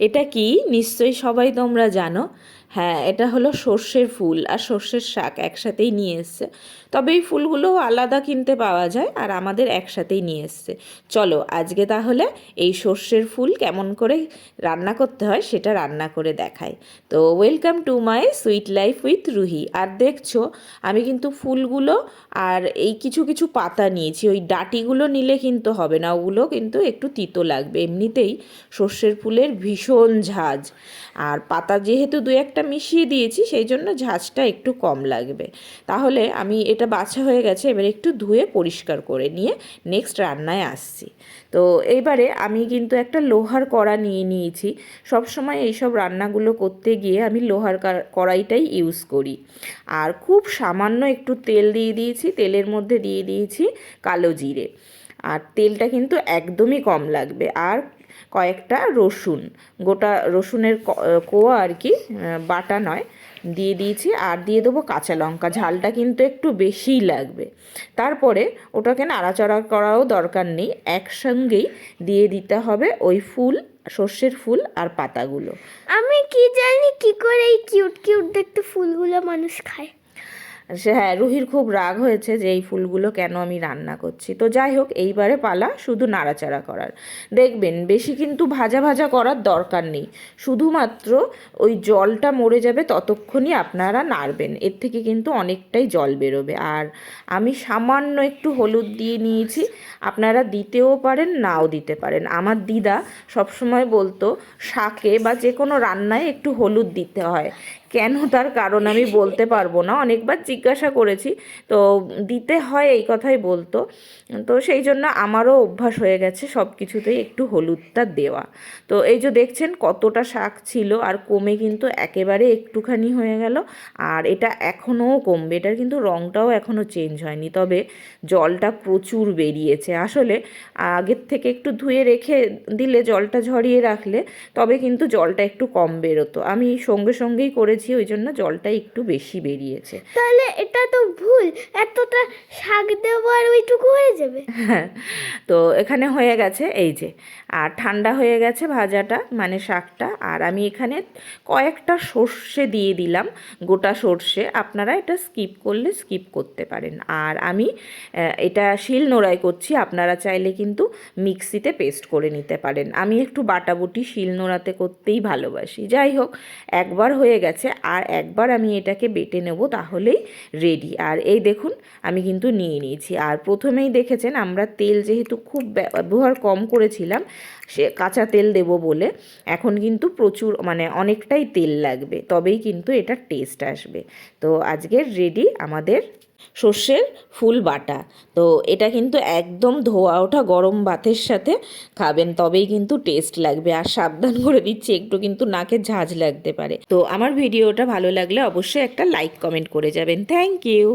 এটা কি? নিশ্চয়ই সবাই তোমরা জানো। হ্যাঁ এটা হলো সর্ষের ফুল আর সর্ষের শাক একসাথেই নিয়ে এসছে। তবে এই ফুলগুলো আলাদা কিনতে পাওয়া যায় আর আমাদের একসাথেই নিয়ে এসছে। চলো, আজকে তাহলে এই সর্ষের ফুল কেমন করে রান্না করতে হয় সেটা রান্না করে দেখাই। তো welcome to my sweet life with Ruhi. আর দেখছ, আমি কিন্তু ফুলগুলো আর এই কিছু কিছু পাতা নিয়েছি। ওই ডাটিগুলো নিলে কিন্তু হবে না, ওগুলো কিন্তু একটু তিতো লাগবে। এমনিতেই সর্ষের ফুলের ভীষণ ঝাঁজ। আর পাতা যেহেতু দু একটা মিশিয়ে দিয়েছি, সেই জন্য ঝাঁজটা একটু কম লাগবে। তাহলে আমি এটা বাছা হয়ে গেছে, এবার একটু ধুয়ে পরিষ্কার করে নিয়ে নেক্সট রান্নায় আসছি। তো এইবারে আমি কিন্তু একটা লোহার কড়া নিয়ে নিয়েছি। সব সময় এইসব রান্নাগুলো করতে গিয়ে আমি লোহার কড়াইটাই ইউজ করি। আর খুব সামান্য একটু তেল দিয়ে দিয়েছি, তেলের মধ্যে দিয়ে দিয়েছি কালো জিরে। আর তেলটা কিন্তু একদমই কম লাগবে। আর কয়েকটা রসুন, গোটা রসুনের কোয়া আর কি বাটা নয়, দিয়ে দিয়েছি। আর দিয়ে দেবো কাঁচা লঙ্কা, ঝালটা কিন্তু একটু বেশিই লাগবে। তারপরে ওটাকে নাড়াচাড়া করাও দরকার নেই, একসঙ্গেই দিয়ে দিতে হবে ওই ফুল, সর্ষের ফুল আর পাতাগুলো। আমি কি জানি কি করে এই কিউট কিউট দেখতে ফুলগুলো মানুষ খায়। সে হ্যাঁ রুহির খুব রাগ হয়েছে যে এই ফুলগুলো কেন আমি রান্না করছি। তো যাই হোক, এইবারে পালা শুধু নাড়াচাড়া করার। দেখবেন, বেশি কিন্তু ভাজা ভাজা করার দরকার নেই। শুধুমাত্র ওই জলটা মরে যাবে ততক্ষণই আপনারা নাড়বেন। এর থেকে কিন্তু অনেকটাই জল বেরোবে। আর আমি সামান্য একটু হলুদ দিয়ে নিয়েছি। আপনারা দিতেও পারেন, নাও দিতে পারেন। আমার দিদা সবসময় বলতো, শাকে বা যে কোনো রান্নায় একটু হলুদ দিতে হয়। কেন তার কারণ আমি বলতে পারব না। অনেকবার জিজ্ঞাসা করেছি, তো দিতে হয় এই কথাই বলতো। তো সেই জন্য আমারও অভ্যাস হয়ে গেছে সব কিছুতেই একটু হলুদটা দেওয়া। তো এই যে দেখছেন কতটা শাক ছিল, আর কমে কিন্তু একেবারে একটুখানি হয়ে গেল, আর এটা এখনও কমবে। এটার কিন্তু রঙটাও এখনও চেঞ্জ হয়নি, তবে জলটা প্রচুর বেরিয়েছে। আসলে আগের থেকে একটু ধুয়ে রেখে দিলে জলটা ঝরিয়ে রাখলে তবে কিন্তু জলটা একটু কম বেরোতো। আমি সঙ্গে সঙ্গেই করেছি ওই জন্য জলটা একটু বেশি বেরিয়েছে। তাহলে এটা তো ভুল, এতটা শাক দেবো আর ওইটুকু হয়ে যাবে। হ্যাঁ তো এখানে হয়ে গেছে এই যে, আর ঠান্ডা হয়ে গেছে ভাজাটা মানে শাকটা, আর আমি এখানে কয়েকটা সর্ষে দিয়ে দিলাম, গোটা সর্ষে, আপনারা এটা স্কিপ করলে স্কিপ করতে পারেন। আর আমি এটা শিল নোড়াই করছি, আপনারা চাইলে কিন্তু মিক্সিতে পেস্ট করে নিতে পারেন। আমি একটু বাটাবুটি শিল নোড়াতে করতেই ভালোবাসি। যাই হোক, একবার হয়ে গেছে, আর একবার আমি এটাকে বেটে নেব, তাহলেই রেডি আর এই দেখুন, আমি কিন্তু নিয়ে নিয়েছি। আর প্রথমেই দেখেছেন আমরা তেল যেহেতু খুব ব্যবহার কম করেছিলাম, সে কাঁচা তেল দেব বলে, এখন কিন্তু প্রচুর মানে অনেকটাই তেল লাগবে, তবেই কিন্তু এটা টেস্ট আসবে। তো আজকের রেডি আমাদের সর্ষের ফুল বাটা। তো এটা কিন্তু একদম ধোয়া ওঠা গরম ভাতের সাথে খাবেন, তবেই কিন্তু টেস্ট লাগবে। আর সাবধান করে দিচ্ছি, একটু কিন্তু নাকে ঝাঁজ লাগতে পারে। তো আমার ভিডিওটা ভালো লাগলে অবশ্যই একটা লাইক কমেন্ট করে যাবেন। Thank you